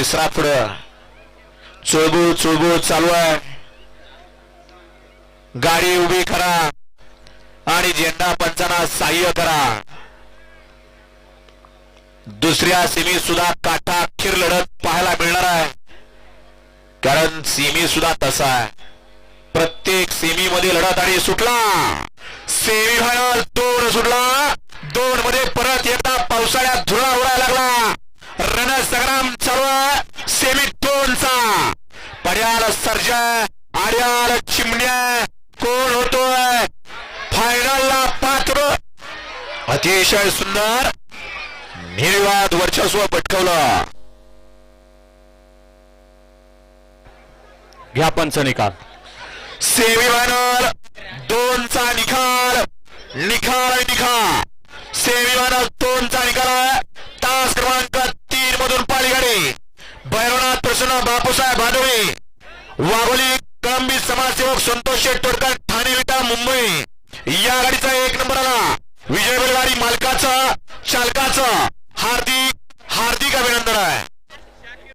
तिसरा पुढं. चुळबुळ चुळबुळ चालू आहे. गाडी उभी करा. आणि झेंडा पंचांना सहाय्य करा. दुसऱ्या सिमी सुद्धा काटा अखेर लढत पाहायला मिळणार आहे. कारण सिमी सुद्धा तसा आहे. प्रत्येक सेमी मध्ये लढत आणि सुटला. सेमी फायनल दोन सुटला. दोन मध्ये परत एकदा सेमीटोनचा सेमी दोनचा पड्याल सर्जा आड्याल चिमण्या. कोण होतोय? फायनलला पात्र. अतिशय सुंदर. निर्वाद वर्चस्व पटकवलं. घ्या पंच निकाल. सेमीफायनल दोनचा निकाल. निकाल आणि सेमी फायनल दोनचा निकाल भैरवनाथ प्रसन्न बापूसाहेब भादवे वाघोली कळंबी समाजसेवक संतोष शेठ तोडकर ठाणे विटा मुंबई. या गाडीचा एक नंबर आला. विजय बैलगाडी मालकाचा चालकाचा हार्दिक